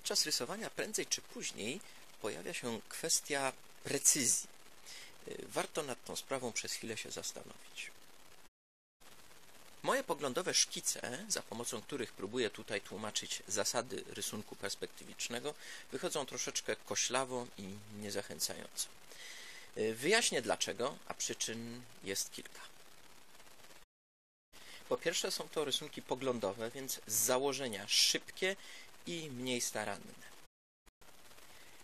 Podczas rysowania prędzej czy później pojawia się kwestia precyzji. Warto nad tą sprawą przez chwilę się zastanowić. Moje poglądowe szkice, za pomocą których próbuję tutaj tłumaczyć zasady rysunku perspektywicznego, wychodzą troszeczkę koślawo i niezachęcająco. Wyjaśnię dlaczego, a przyczyn jest kilka. Po pierwsze są to rysunki poglądowe, więc z założenia szybkie i mniej staranne.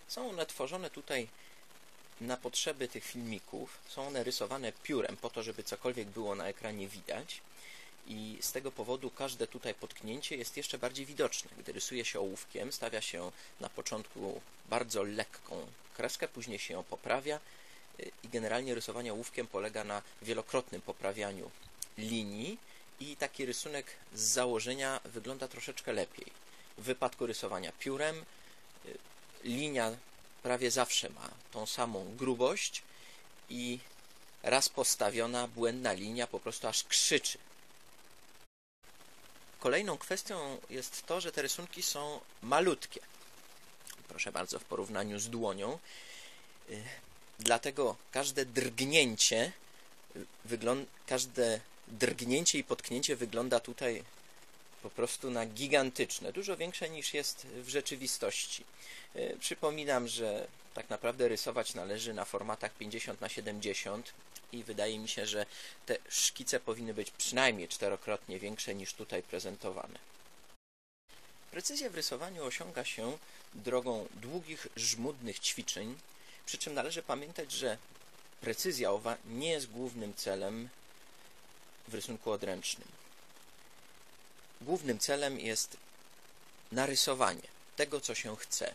Są one tworzone tutaj na potrzeby tych filmików. Są one rysowane piórem po to, żeby cokolwiek było na ekranie widać i z tego powodu każde tutaj potknięcie jest jeszcze bardziej widoczne. Gdy rysuje się ołówkiem, stawia się na początku bardzo lekką kreskę, później się ją poprawia i generalnie rysowanie ołówkiem polega na wielokrotnym poprawianiu linii i taki rysunek z założenia wygląda troszeczkę lepiej. Wypadku rysowania piórem y, linia prawie zawsze ma tą samą grubość i raz postawiona błędna linia po prostu aż krzyczy. Kolejną kwestią jest to, że te rysunki są malutkie. Proszę bardzo, w porównaniu z dłonią. Y, dlatego każde drgnięcie wygląda, każde drgnięcie i potknięcie wygląda tutaj po prostu na gigantyczne, dużo większe niż jest w rzeczywistości. E, przypominam, że tak naprawdę rysować należy na formatach 50 na 70 i wydaje mi się, że te szkice powinny być przynajmniej czterokrotnie większe niż tutaj prezentowane. Precyzję w rysowaniu osiąga się drogą długich, żmudnych ćwiczeń, przy czym należy pamiętać, że precyzja owa nie jest głównym celem w rysunku odręcznym. Głównym celem jest narysowanie tego, co się chce.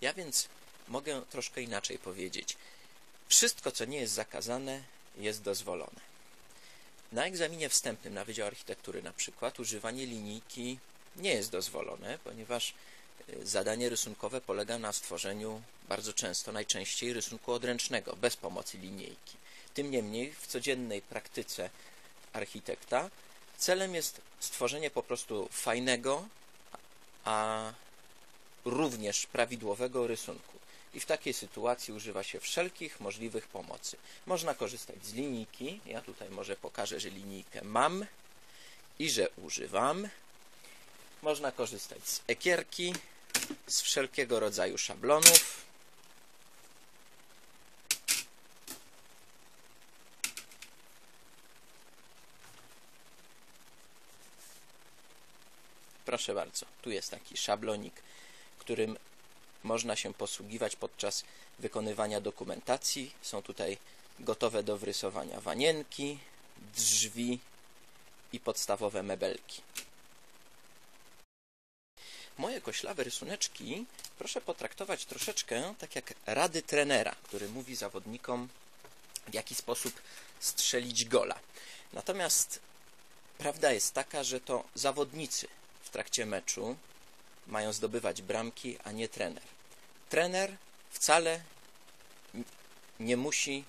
Ja więc mogę troszkę inaczej powiedzieć. Wszystko, co nie jest zakazane, jest dozwolone. Na egzaminie wstępnym na Wydział Architektury na przykład używanie linijki nie jest dozwolone, ponieważ y, zadanie rysunkowe polega na stworzeniu bardzo często, najczęściej rysunku odręcznego, bez pomocy linijki. Tym niemniej w codziennej praktyce architekta celem jest stworzenie po prostu fajnego, a również prawidłowego rysunku. I w takiej sytuacji używa się wszelkich możliwych pomocy. Można korzystać z linijki. Ja tutaj może pokażę, że linijkę mam i że używam. Można korzystać z ekierki, z wszelkiego rodzaju szablonów. Proszę bardzo, tu jest taki szablonik, którym można się posługiwać podczas wykonywania dokumentacji. Są tutaj gotowe do wrysowania wanienki, drzwi i podstawowe mebelki. Moje koślawe rysuneczki proszę potraktować troszeczkę tak jak rady trenera, który mówi zawodnikom w jaki sposób strzelić gola. Natomiast prawda jest taka, że to zawodnicy w trakcie meczu mają zdobywać bramki, a nie trener. Trener wcale nie musi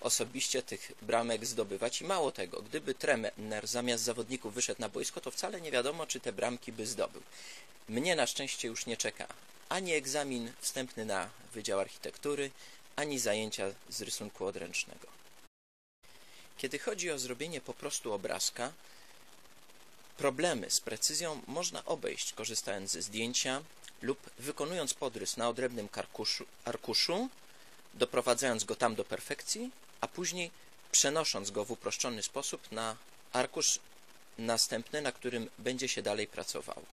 osobiście tych bramek zdobywać i mało tego, gdyby trener zamiast zawodników wyszedł na boisko, to wcale nie wiadomo, czy te bramki by zdobył. Mnie na szczęście już nie czeka ani egzamin wstępny na Wydział Architektury, ani zajęcia z rysunku odręcznego. Kiedy chodzi o zrobienie po prostu obrazka, Problemy z precyzją można obejść korzystając ze zdjęcia lub wykonując podrys na odrębnym karkuszu, arkuszu, doprowadzając go tam do perfekcji, a później przenosząc go w uproszczony sposób na arkusz następny, na którym będzie się dalej pracowało.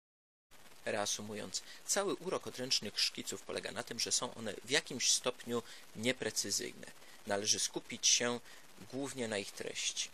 Reasumując, cały urok odręcznych szkiców polega na tym, że są one w jakimś stopniu nieprecyzyjne. Należy skupić się głównie na ich treści.